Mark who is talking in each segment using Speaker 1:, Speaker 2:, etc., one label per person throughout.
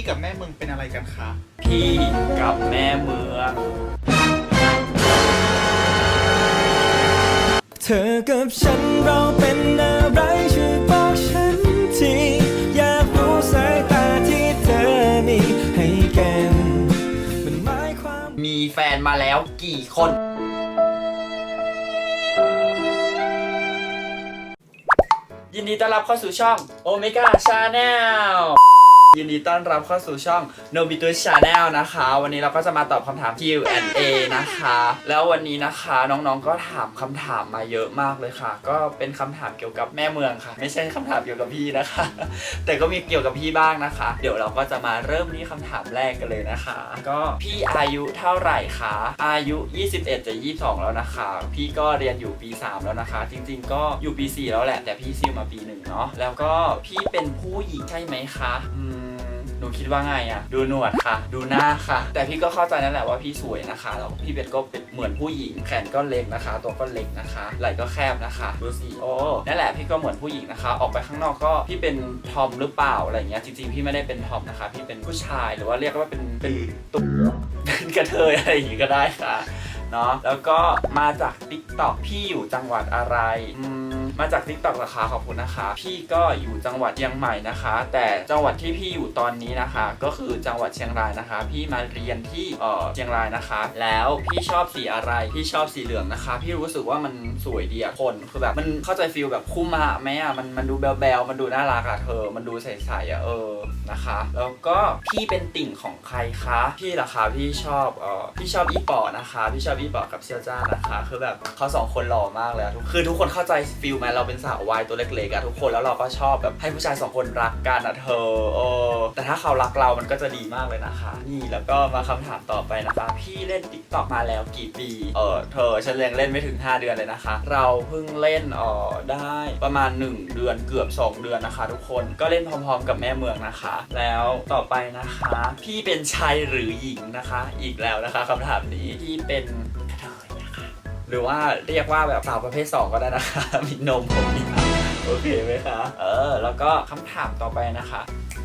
Speaker 1: พี่กับแม่มึงเป็นอะไรกันคะ
Speaker 2: พี่กับแม่เมือง
Speaker 3: เธอกับฉันเราเป็นอะไรช่วยบอกฉันที อยากรู้สายตาที่เธอมีให้กันมันหมายความ
Speaker 2: มีแฟนมาแล้วกี่คน ยินดีต้อนรับเข้าสู่ช่อง Omega Channel ยินดีต้อนรับเข้าสู่ช่อง n o b i t u Channel นะคะ วันนี้เราก็จะมาตอบคำถาม Q&A นะคะ แล้ววันนี้นะคะน้องๆก็ถามคำถามมาเยอะมากเลยค่ะ ก็เป็นคำถามเกี่ยวกับแม่เมืองค่ะ ไม่ใช่คำถามเกี่ยวกับพี่นะคะ แต่ก็มีเกี่ยวกับพี่บ้างนะคะ เดี๋ยวเราก็จะมาเริ่มที่คำถามแรกกันเลยนะคะ ก็พี่อายุเท่าไหร่คะอายุ 21จะ22 แล้วนะคะ พี่ก็เรียนอยู่ปี 3 แล้วนะคะ จริง ๆ ก็อยู่ปี 4 แล้วแหละแต่พี่ซิ่วมาปีหนึ่งเนาะแล้วก็พี่เป็นผู้หญิงใช่ไหมคะอืม หนูคิดว่าไงอะดูหนวดค่ะ ดูหน้าค่ะ แต่พี่ก็เข้าใจนั่นแหละว่าพี่สวยนะคะแล้วพี่เป็นก็เป็นเหมือนผู้หญิง แขนก็เล็กนะคะ ตัวก็เล็กนะคะ ไหล่ก็แคบนะคะดูสิโอ้นั่นแหละพี่ก็เหมือนผู้หญิงนะคะ ออกไปข้างนอกก็พี่เป็นทอมหรือเปล่าอะไรเงี้ยจริงๆพี่ไม่ได้เป็นทอมนะคะ พี่เป็นผู้ชายหรือว่าเรียกว่าเป็นเป็นตุ๊เป็นกระเทยอะไรอย่างงี้ก็ได้ค่ะเนาะแล้วก็มาจาก t ิ k t o k พี่อยู่จังหวัดอะไรอืม มาจาก t ิ k t o k ราคาขอบคุณนะคะ พี่ก็อยู่จังหวัดเชียงใหม่นะคะ แต่จังหวัดที่พี่อยู่ตอนนี้นะคะ ก็คือจังหวัดเชียงรายนะคะ พี่มาเรียนที่เอ่อเชียงรายนะคะ แล้วพี่ชอบสีอะไรพี่ชอบสีเหลืองนะคะ พี่รู้สึกว่ามันสวยดีอะคนคือแบบมันเข้าใจฟิลแบบคู่มาไหมอะมันมันดูแบลๆมันดูน่ารักอะเธอ มันดูใสๆอะเออนะคะ แล้วก็พี่เป็นติ่งของใครคะพี่เหรอคะพี่ชอบเอ่อพี่ชอบอีปอนะคะ พี่ชอบอีปอกับเซียวจ้านะคะ คือแบบเขาสองคนหล่อมากเลยทุกคือทุกคนเข้าใจฟิลไหมเราเป็นสาววายตัวเล็กๆอะทุกคนแล้วเราก็ชอบแบบให้ผู้ชายสองคนรักกันอะเธอเออแต่ถ้าเขารักเรามันก็จะดีมากเลยนะคะ นี่แล้วก็มาคำถามต่อไปนะคะ พี่เล่น t ิ k t o k มาแล้วกี่ปี เออเธอฉันยังเล่นไม่ถึง 5 เดือนเลยนะคะ เราเพิ่งเล่นเออได้ประมาณ 1 เดือนเกือบ 2 เดือนนะคะ ทุกคนก็เล่นพร้อมๆ กับแม่เมืองนะคะ แล้วต่อไปนะคะ พี่เป็นชายหรือหญิงนะคะ อีกแล้วนะคะคำถามนี้พี่เป็น หรือว่าเรียกว่าแบบสาวประเภท 2 ก็ได้นะคะมีนมผมมีโอเคไหมคะ เออ แล้วก็คำถามต่อไปนะคะ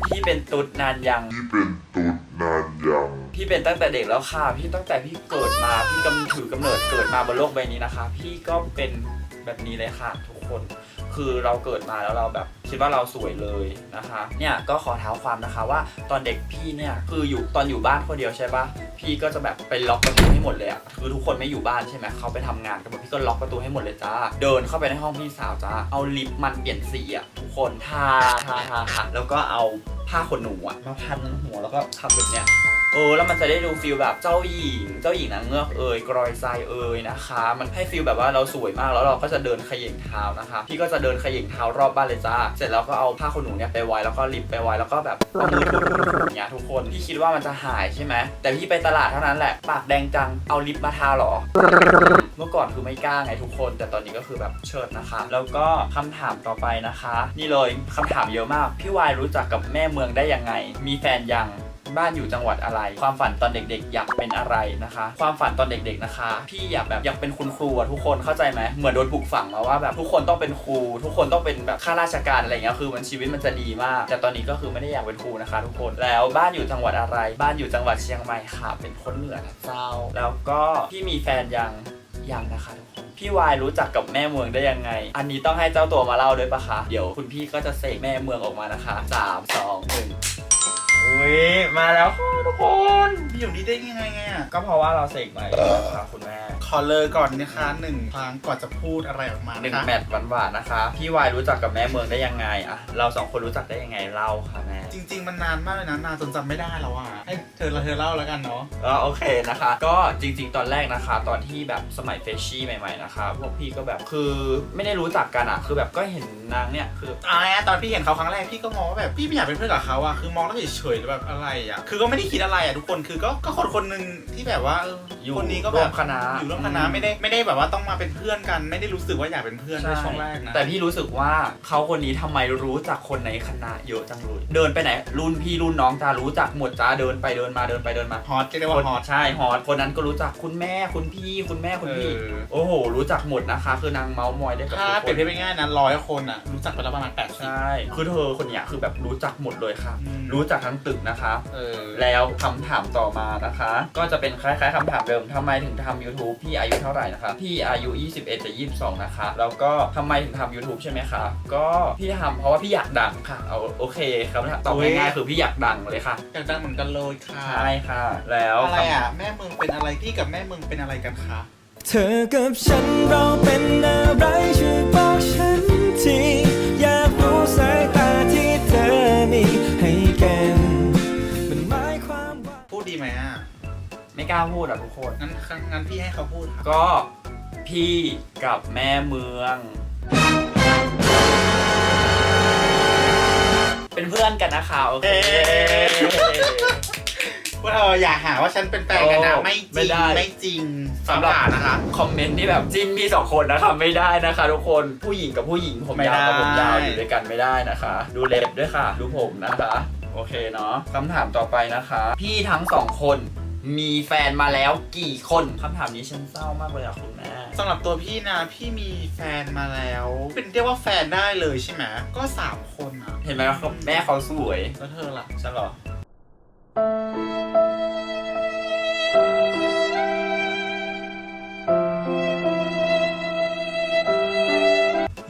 Speaker 2: พี่เป็นตุ๊ดนานยัง
Speaker 4: ที่เป็นตุ๊ดนานยัง
Speaker 2: พี่เป็นตั้งแต่เด็กแล้วค่ะ พี่ตั้งแต่พี่เกิดมา พี่กำถือกำเนิดเกิดมาบนโลกใบนี้นะคะ พี่ก็เป็นแบบนี้เลยค่ะทุกคน คือเราเกิดมาแล้วเราแบบคิดว่าเราสวยเลยนะคะ เนี่ยก็ขอเท้าความนะคะว่าตอนเด็กพี่เนี่ยคืออยู่ตอนอยู่บ้านคนเดียวใช่ปะพี่ก็จะแบบไปล็อกประตูให้หมดเลยอะคือทุกคนไม่อยู่บ้านใช่ไหมเขาไปทำงานกันหมดพี่ก็ล็อกประตูให้หมดเลยจ้าเดินเข้าไปในห้องพี่สาวจ้าเอาลิปมันเปลี่ยนสีอะทุกคนทาทาทาทาแล้วก็เอาผ้าขนหนูอะมาพันหัวแล้วก็ทำแบบเนี้ย เออแล้วมันจะได้ดูฟิลแบบเจ้าหญิง เจ้าหญิงนางเงือกเอ่ยกรอยทรายเอ่ยนะคะ มันให้ฟิลแบบว่าเราสวยมากแล้วเราก็จะเดินขย่งเท้านะคะพี่ก็จะเดินขย่งเท้ารอบบ้านเลยจ้าเสร็จแล้วก็เอาผ้าขนหนูเนี่ยไปไว้แล้วก็ลิปไปไว้แล้วก็แบบเอามือถูอย่างเงี้ยทุกคนพี่คิดว่ามันจะหายใช่ไหมแต่พี่ไปตลาดเท่านั้นแหละปากแดงจังเอาลิปมาทาหรอ เมื่อก่อนคือไม่กล้าไงทุกคน แต่ตอนนี้ก็คือแบบเชิดนะคะ แล้วก็คำถามต่อไปนะคะ นี่เลยคำถามเยอะมากพี่วายรู้จักกับแม่เมืองได้ยังไง มีแฟนยัง บ้านอยู่จังหวัดอะไร ความฝันตอนเด็กๆ อยากเป็นอะไรนะคะ ความฝันตอนเด็กๆนะคะ พี่อยากแบบอยากเป็นคุณครูอะทุกคนเข้าใจไหมเหมือนโดนปลูกฝังมาว่าแบบทุกคนต้องเป็นครู ทุกคนต้องเป็นแบบข้าราชการอะไรเงี้ยคือมันชีวิตมันจะดีมาก แต่ตอนนี้ก็คือไม่ได้อยากเป็นครูนะคะ ทุกคนแล้วบ้านอยู่จังหวัดอะไร บ้านอยู่จังหวัดเชียงใหม่ค่ะ เป็นคนเหนือนะเจ้า แล้วก็พี่มีแฟนยังยังนะคะทุกคนพี่วายรู้จักกับแม่เมืองได้ยังไง อันนี้ต้องให้เจ้าตัวมาเล่าด้วยปะคะ เดี๋ยวคุณพี่ก็จะเสกแม่เมืองออกมานะคะสามส องหนึ่งอุ้ยมาแล้วค่ะทุกคน
Speaker 1: พี่อยู่นี่ได้ยังไงอะ
Speaker 2: ก็เพราะว่าเราเสกใหม่นะคะคุณแม่
Speaker 1: ขอเลยก่อนนะคะหนึ่งครั้งก่อนจะพูดอะไรออกมา
Speaker 2: หนึ่ง
Speaker 1: นะคะ
Speaker 2: แมตช์หวานๆนะคะ พี่วายรู้จักกับแม่เมืองได้ยังไงอะเราสองคนรู้จักได้ยังไงเล่าค่ะแม่
Speaker 1: จริง ๆ มันนานมากเลยนะนานจนจำไม่ได้แล้วอะให้เธอละเธอเล่าแล้วกันเนาะ
Speaker 2: ก็โอเคนะคะ ก็จริงๆ ตอนแรกนะคะ ตอนที่แบบสมัยเฟชชี่ใหม่ๆนะคะ พวกพี่ก็แบบคือไม่ได้รู้จักกันอะคือแบบก็เห็นนางเนี่ยคือ
Speaker 1: อ่าตอนพี่เห็นเขาครั้งแรกพี่ก็มองว่าแบบพี่ไม่อยากเป็นเพื่อนกับเขาอะคือมองแล้วเฉยๆแบบอะไรอะคือก็ไม่ได้คิดอะไรอะทุกคนคือก็ก็คนคนหนึ่งที่แบบว่าเออ
Speaker 2: อยู่
Speaker 1: คนนี้ก็
Speaker 2: ร่
Speaker 1: แบ
Speaker 2: ว
Speaker 1: บ
Speaker 2: มคณะ
Speaker 1: อยู่ร่วมคณะไม่ได้ไม่ได้แบบว่าต้องมาเป็นเพื่อนกัน ไม่ได้รู้สึกว่าอยากเป็นเพื่อนในช่วงแรกนะ
Speaker 2: แต่พี่รู้สึกว่าเขาคนนี้ทำไมรู้จักคนในคณะเยอะจังเลยเดินไปไหนรุ่นพี่รุ่นน้องจ้ารู้จักหมดจ้าเดินไปเดินมาเดินไปเดินมา
Speaker 1: ฮอตก็เรียกว่าฮอต
Speaker 2: ใช่ฮอตคนนั้นก็รู้จักคุณแม่คุณพี่คุณแม่คุณพี่
Speaker 1: เออ
Speaker 2: โอ้โห รู้จักหมดนะคะ คือนางเมาส์มอยได้กับ
Speaker 1: ถ้า
Speaker 2: ทุก
Speaker 1: เปรียบ
Speaker 2: คน
Speaker 1: เทียบง่ายๆนะร้อยคนอะรู้จักไปแล้วประมาณแปดสิบ
Speaker 2: ใช่คือเธอคนเนี้ยคือแบบรู้จักหมดเลยค่ะ
Speaker 1: อืม
Speaker 2: รู้จักทั้งตึกนะคะ
Speaker 1: เออ
Speaker 2: แล้วคำถามต่อมานะคะ ก็จะเป็นคล้ายๆคำถามเดิมทำไมถึงทำ YouTube พี่อายุเท่าไหร่นะคะ พี่อายุ 21จะ22 นะคะ แล้วก็ทำไมถึงทำ YouTube ใช่ไหมคะ ก็พี่ทำเพราะว่าพี่อยากดังค่ะ เอาโอเคครับตอบง่ายๆคือพี่อยากดังเลยค่ะ
Speaker 1: อยากดังเหมือนกันเลยค่ะ
Speaker 2: ใช่ค่ะ แล้ว
Speaker 1: อะไรอะ แม่มึงเป็นอะไรพี่กับแม่มึงเป็นอะไรกันคะ
Speaker 3: เธอกับฉันเราเป็นอะไร
Speaker 2: กล้าพูดอะทุกคน
Speaker 1: งั้นงั้นพี่ให้เขาพูดค่ะ
Speaker 2: ก็พี่กับแม่เมือง เป็นเพื่อนกันนะคะโอเค
Speaker 1: ว่าเธออย่าหาว่าฉันเป็นแฟนกันนะ
Speaker 2: โอ้
Speaker 1: ไม่จ
Speaker 2: ไม่
Speaker 1: ริง
Speaker 2: ได้
Speaker 1: ไม่จริง
Speaker 2: สำหรับ
Speaker 1: ฟ้าผ่านะคะ
Speaker 2: คอมเมนต์ที่แบบจิ้นพี่สองคนนะคะไม่ได้นะคะ ทุกคนผู้หญิงกับผู้หญิงผม
Speaker 1: ไม่
Speaker 2: ยาวกับ
Speaker 1: ได้
Speaker 2: ผมยาวอยู่ด้วยกันไม่ได้นะคะ ดูเล็บด้วยค่ะ ดูผมนะคะ โอเคเนาะคำถามต่อไปนะคะ พี่ทั้งสองคน มีแฟนมาแล้วกี่คนคำถามนี้ฉันเศร้ามากเลยอะคุณแม่
Speaker 1: สำหรับตัวพี่นะ พี่มีแฟนมาแล้ว เป็นเรียกว่าแฟนได้เลยใช่ไหมก็สามคนอะ
Speaker 2: เห็นไหมว่าเขาแม่เขาสวย
Speaker 1: แล้วเธอล่ะ
Speaker 2: ฉันเหรอ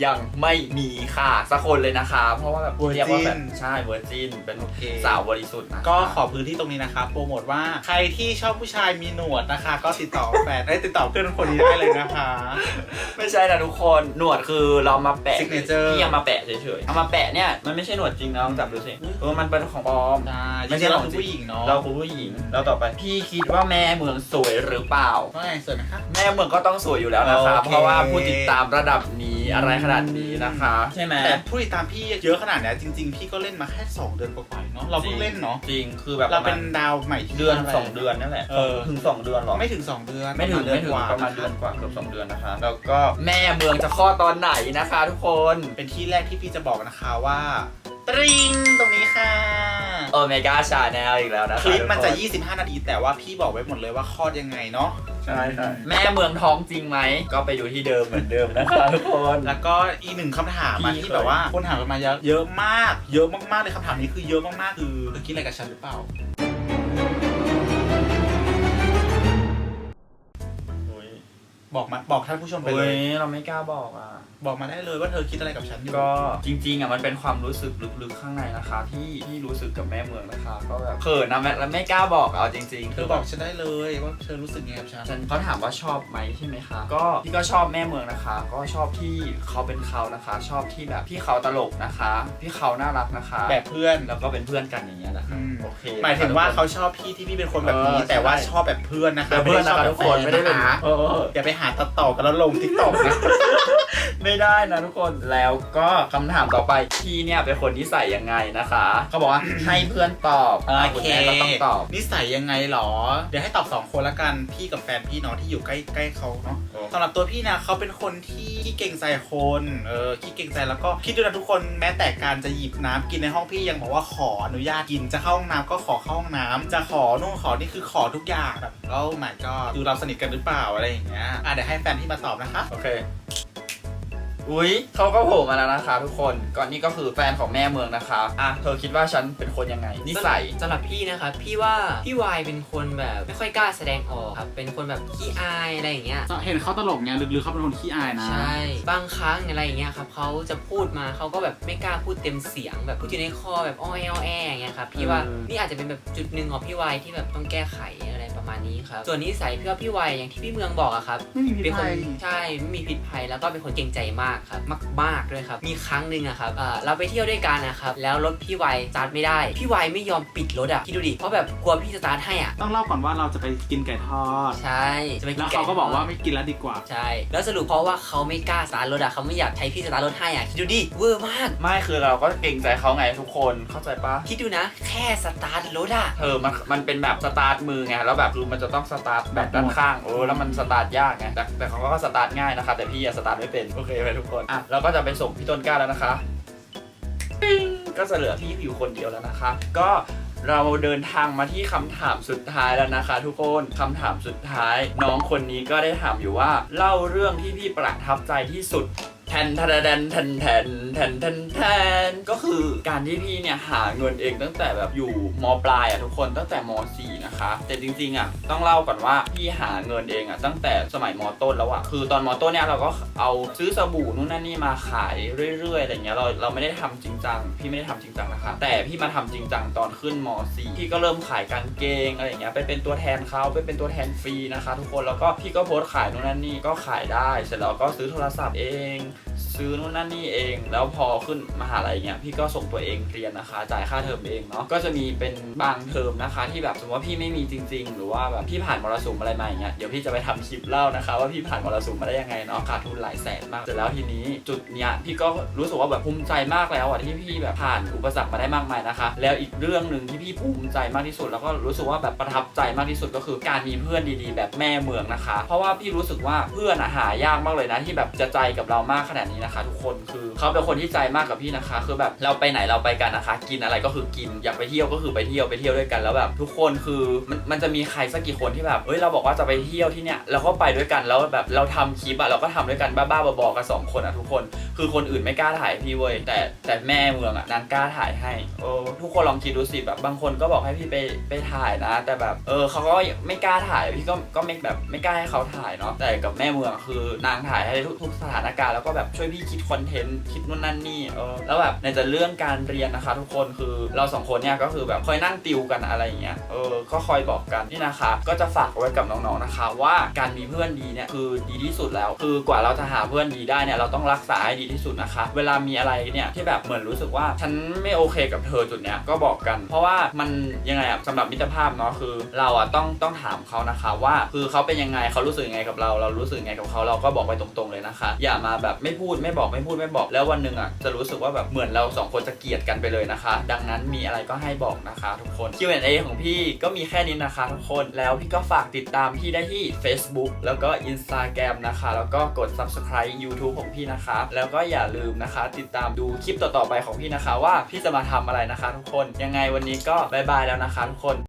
Speaker 2: ยังไม่มีค่ะสักคนเลยนะคะ เพราะว่าแบบเรียกว่าแบบใช่เวอร์จินเป็น
Speaker 1: โอเค
Speaker 2: สาวบริสุทธิ์นะคะ
Speaker 1: ก็ขอพื้นที่ตรงนี้นะคะโปรโมทว่าใครที่ชอบผู้ชายมีหนวดนะคะ ก็ติดต่อแฟนได้ยติดต่อเพื่อนคนนี้ได้เลยนะคะ
Speaker 2: ไม่ใช่นะทุกคนหนวดคือเรามาแปะ
Speaker 1: Signature
Speaker 2: ที่เอามาแปะเฉยๆเอามาแปะเนี่ยมันไม่ใช่หนวดจริงนะลองจับดูสิเออมันเป็นของปลอม
Speaker 1: ใช่
Speaker 2: ไม่
Speaker 1: ไม่
Speaker 2: ใช่
Speaker 1: ใช่
Speaker 2: ข
Speaker 1: เรา
Speaker 2: อง
Speaker 1: คือ
Speaker 2: จริง
Speaker 1: ผู้หญิงเนาะ
Speaker 2: เราคือผู้หญิงแล้วต่อไป พี่คิดว่าแม่เมืองสวยหรือเปล่า
Speaker 1: ว่าไงสวยไหมคะ
Speaker 2: แม่เมืองก็ต้องสวยอยู่แล้วนะคะ
Speaker 1: โอเค
Speaker 2: เพราะว่าผู้ติดตามระดับนี้อะไรขนาดนี้นะคะ ใช่ไหม
Speaker 1: แต่ผู้ติดตามพี่เยอะขนาดเนี้ยจริง ๆ พี่ก็เล่นมาแค่ 2 เดือนกว่าๆเนาะเราเพิ่งเล่นเนาะ
Speaker 2: จริงคือแบบ
Speaker 1: เราเป็น
Speaker 2: ประม
Speaker 1: ดาวใหม่ที่
Speaker 2: ณเดือนะ
Speaker 1: ไร
Speaker 2: สองเดือนนั่นแหละ
Speaker 1: เออ
Speaker 2: ถึงสองเดือนหรอ
Speaker 1: ไม่ถึง 2 เดือน
Speaker 2: ไม่ถึง
Speaker 1: ประาณ
Speaker 2: ไม่ถึง
Speaker 1: กว่า
Speaker 2: ประมาณเดือนกว่าเกือบสองเดือนนะคะแล้วก็แม่เมืองจะคลอดตอนไหนนะคะ ทุกคน
Speaker 1: เป็นที่แรกที่พี่จะบอกนะคะว่า ตริงตรงนี้ค่ะ
Speaker 2: โอเมก้าชาแนลอีกแล้วนะคะ
Speaker 1: คลิปมันจะ
Speaker 2: ทุกค
Speaker 1: 25 นาที แต่ว่าพี่บอกไว้หมดเลยว่าคลอดยังไงเนาะ
Speaker 2: ใช่ใช่แม่เมืองท้องจริงไหม ก็ไปดูที่เดิมเหมือนเดิมนะคะทุกคน
Speaker 1: แล้วก็อีกหนึ่งคำถามมา
Speaker 2: พี่
Speaker 1: ที่
Speaker 2: เคย
Speaker 1: แบบว่าคนถามกันมาเยอะเยอะมาก เยอะมากๆเลยคำถามนี้คือเยอะมากๆคือเธอคิดอะไรกับฉันหรือเปล่า
Speaker 2: อุ๊ย
Speaker 1: บอกมาบอกท่านผู้ชมไป
Speaker 2: โอ้
Speaker 1: เลยย
Speaker 2: เราไม่กล้าบอกอะ
Speaker 1: บอกมาได้เลยว่าเธอคิดอะไรกับฉันอยู่
Speaker 2: ก็จริงๆอะมันเป็นความรู้สึกลึกๆข้างในนะคะ ที่ที่รู้สึกกับแม่เมืองนะคะ ก็แบบเขินนะแม่แล้วไม่กล้าบอกเอาจริงๆ
Speaker 1: เธอบอกฉันได้เลยว่าเธอรู้สึกยังไงกับฉัน
Speaker 2: ฉันเขาถามว่าชอบไหมใช่ไหมคะ ก็พี่ก็ชอบแม่เมืองนะคะ ก็ชอบที่เขาเป็นเขานะคะ ชอบที่แบบพี่เขาตลกนะคะพี่เขาน่ารักนะคะ
Speaker 1: แบบเพื่อน
Speaker 2: แล้วก็เป็นเพื่อนกันอย่างเงี้ยแหละ
Speaker 1: อืม
Speaker 2: โอเค
Speaker 1: หมายถึงว่าเขาชอบพี่ที่พี่เป็นคนแบบนี้
Speaker 2: เออ
Speaker 1: แต่ว่า
Speaker 2: ใช่
Speaker 1: ชอบแบบเพื่อนนะคะ
Speaker 2: เป็นเพื่อนนะคะ
Speaker 1: ไม่ได้ชบ
Speaker 2: ทุกคนไม่ได้เป็น
Speaker 1: แฟะคะ
Speaker 2: เออ
Speaker 1: อย่าไปหาตัดต่อกันแล้วลงทิกตอกนะ
Speaker 2: ไม่ได้นะทุกคนแล้วก็คำถามต่อไปพี่เนี่ยเป็นคนนิสัยยังไงนะคะเขาบอกว่า ให้เพื่อนตอบอะคุณแม่ก็ต้องตอบ
Speaker 1: นิสัยยังไงหรอ เดี๋ยวให้ตอบสองคนละกัน พี่กับแฟนพี่เนาะที่อยู่ใกล้ใกล้เขาเนาะสำหรับตัวพี่นะเขาเป็นคนที่ขี้เกรงใจคนเออขี้เกรงใจแล้วก็คิดดูนะทุกคนแม้แต่การจะหยิบน้ำกินในห้องพี่ยังบอกว่าขออนุญาตกินจะเข้าห้องน้ำก็ขอเข้าห้องน้ำจะขอนู่นขอนี่คือขอทุกอย่างแบบโอ้ my god ดูเราสนิทกันหรือเปล่าอะไรอย่างเงี้ยอะเดี๋ยวให้แฟนพี่มาตอบนะคะ
Speaker 2: โอเค อุ๊ยเขาก็โผล่มาแล้วนะคะ ทุกคนก่อนนี่ก็คือแฟนของแม่เมืองนะคะอะเธอคิดว่าฉันเป็นคนยังไงนิสัย
Speaker 5: สำหรับพี่นะครับพี่ว่าพี่วายเป็นคนแบบไม่ค่อยกล้าแสดงออกครับเป็นคนแบบขี้อายอะไรอย่างเงี้ย
Speaker 1: เห็นเขาตลกเนี่ยลึกๆเขาเป็นคนขี้อายนะ
Speaker 5: ใช่บางครั้งอะไรอย่างเงี้ยครับเขาจะพูดมาเขาก็แบบไม่กล้าพูดเต็มเสียง แบบพูดอยู่ในคอแบบอ้อยอ้อแออย่างเงี้ยครับพี่ว่า
Speaker 1: เออ
Speaker 5: นี่อาจจะเป็นแบบจุดหนึ่งของพี่วายที่แบบต้องแก้ไขอะไร ประมาณนี้ครับ ส่วนนิสัยพี่ว่าพี่วายอย่างที่พี่เมืองบอกอะครับ
Speaker 1: ไม่มีพิ
Speaker 5: เป็น
Speaker 1: ษ
Speaker 5: คน
Speaker 1: ภัย
Speaker 5: ใช่ไม่มีพิษภัยแล้วก็เป็นคนเก่งใจมากครับ มากๆด้วยครับ มีครั้งหนึ่งอะครับเอ่อเราไปเที่ยวด้วยกันนะครับ แล้วรถพี่วายสตาร์ทไม่ได้ พี่วายไม่ยอมปิดรถอะคิดดูดิเพราะแบบกลัวพี่สตาร์ทให้อะ
Speaker 6: ต้องเล่าก่อนว่าเราจะไปกินไก่ทอด
Speaker 5: ใช่จะไปน
Speaker 6: แล้ว
Speaker 5: ไก่
Speaker 6: เขาก็บอกว่า
Speaker 5: ทด
Speaker 6: ไม่กินแล้วดีกว่า
Speaker 5: ใช่แล้วสรุปเพราะว่าเขาไม่กล้าสตาร์ทรถอะเขาไม่อยากใช้พี่สตาร์ทรถให้อะคิดดูดิเวอร์มาก
Speaker 2: ไม่คือเราก็เกรงใจเขาไงทุกคนเข้าใจปะ
Speaker 5: คิดดูนะ แค่สตาร์ทรถอะ
Speaker 2: เออมันมันเป็นแบบสตาร์ทมือไงแล้วแบบคือมันจะต้องสตาร์ทแบบด้านข้าง โอ้แล้วมันสตาร์ทยากไงแต่แต่เขาก็สตาร์ทง่ายนะคะ แต่พี่อะสตาร์ทไม่เป็น โอเคไปทุกคนอะเราก็จะไปส่งพี่ต้นกล้าแล้วนะคะปิ้งก็จะเหลือพี่อยู่คนเดียวแล้วนะคะ ก็เราเดินทางมาที่คำถามสุดท้ายแล้วนะคะ ทุกคนคำถามสุดท้าย น้องคนนี้ก็ได้ถามอยู่ว่า เล่าเรื่องที่พี่ประทับใจที่สุด แทนแทนแทนแทนแทนแทนแทนก็คือการที่พี่เนี่ยหาเงินเองตั้งแต่แบบอยู่มปลายอะทุกคนตั้งแต่ม .4 นะคะ แต่จริงๆอะต้องเล่าก่อนว่าพี่หาเงินเองอะตั้งแต่สมัยมต้นแล้วอะคือตอนมต้นเนี่ยเราก็เอาซื้อสบู่นู่นนั่นนี่มาขายเรื่อยๆอะไรเงี้ยเราเราไม่ได้ทำจริงจังพี่ไม่ได้ทำจริงจังนะคะแต่พี่มาทำจริงจังตอนขึ้นม .4 พี่ก็เริ่มขายกางเกงอะไรเงี้ยไปเป็นตัวแทนเขาไปเป็นตัวแทนฟรีนะคะ ทุกคนแล้วก็พี่ก็โพสต์ขายนู่นนั่นนี่ก็ขายได้ เสร็จแล้วก็ซื้อโทรศัพท์เอง ซื้อนู่นนั่นนี่เอง แล้วพอขึ้นมหาลัยเงี้ยพี่ก็ส่งตัวเองเรียนนะคะ จ่ายค่าเทอมเองเนาะก็จะมีเป็นบางเทอมนะคะ ที่แบบสมมติว่าพี่ไม่มีจริง ๆ หรือว่าแบบพี่ผ่านมรสุมอะไรมาอย่างเงี้ยเดี๋ยวพี่จะไปทำคลิปเล่านะคะ ว่าพี่ผ่านมรสุมมาได้ยังไงเนาะขาดทุนหลายแสนมากเสร็จแล้วทีนี้จุดเนี้ยพี่ก็รู้สึกว่าแบบภูมิใจมากแล้วอะที่พี่แบบผ่านอุปสรรคมาได้มากมายนะคะ แล้วอีกเรื่องหนึ่งที่พี่ภูมิใจมากที่สุด แล้วก็รู้สึกว่าแบบประทับใจมากที่สุดก็คือการมีเพื่อนดีๆ แบบแม่เมืองนะคะ เพราะว่าพี่รู้สึกว่าเพื่อนอะหายากมากเลยนะที่แบบจะใจกับเรามากขนาดนี้นะคะทุกคนคือเขาเป็นคนที่ใจมากกับพี่นะคะ คือแบบเราไปไหนเราไปกันนะคะ กินอะไรก็คือกินอยากไปเที่ยวก็คือไปเที่ยวไปเที่ยวด้วยกันแล้วแบบ ทุกคนคือมันมันจะมีใครสักกี่คนที่แบบเอ้ยเราบอกว่าจะไปเที่ยวที่เนี่ยเราก็ไปด้วยกันแล้วแบบเราทำคลิปอะเราก็ทำด้วยกันบ้าๆบอๆกันสองคนอะทุกคน คือคนอื่นไม่กล้าถ่ายพี่เว้ยแต่แต่แม่เมืองอะนางกล้าถ่ายให้เออทุกคนลองคิดดูสิแบบบางคนก็บอกให้พี่ไปไปถ่ายนะ แต่แบบเออเขาก็ไม่กล้าถ่ายพี่ก็ก็ไม่แบบไม่กล้าให้เขาถ่ายเนาะแต่กับแม่เมืองคือนางถ่ายให้ทุกทุกสถานการณ์แล้วก็แบบช่วยพี่คิดคอนเทนต์คิดนู่นนั่นนี่เออแล้วแบบในแต่เรื่องการเรียนนะคะ ทุกคนคือเราสองคนเนี่ยก็คือแบบคอยนั่งติวกันอะไรอย่างเงี้ยเออก็คอยบอกกันนี่นะคะ ก็จะฝากไว้กับน้องๆนะคะ ว่าการมีเพื่อนดีเนี่ยคือดีที่สุดแล้ว คือกว่าเราจะหาเพื่อนดีได้เนี่ยเราต้องรักษาให้ดีที่สุดนะคะ เวลามีอะไรเนี่ยที่แบบเหมือนรู้สึกว่าฉันไม่โอเคกับเธอจุดเนี้ยก็บอกกัน เพราะว่ามันยังไงอะสำหรับมิตรภาพเนาะคือ เราอะต้องต้องถามเขานะคะ ว่าคือเขาเป็นยังไงเขารู้สึกยังไงกับเรา เรารู้สึกยังไงกับเขาเราก็บอกไปตรงๆเลยนะคะ อย่ามาแบบไม่พูดไม่บอกไม่พูดไม่บอกแล้ววันหนึ่งอะจะรู้สึกว่าแบบเหมือนเราสองคนจะเกลียดกันไปเลยนะคะ ดังนั้นมีอะไรก็ให้บอกนะคะทุกคน Q&A ของพี่ก็มีแค่นี้นะคะทุกคนแล้วพี่ก็ฝากติดตามพี่ได้ที่ Facebook แล้วก็ Instagram นะคะ แล้วก็กด Subscribe YouTube ของพี่นะคะ แล้วก็อย่าลืมนะคะ ติดตามดูคลิปต่อๆไปของพี่นะคะ ว่าพี่จะมาทำอะไรนะคะ ทุกคนยังไงวันนี้ก็บายบายแล้วนะคะ ทุกคน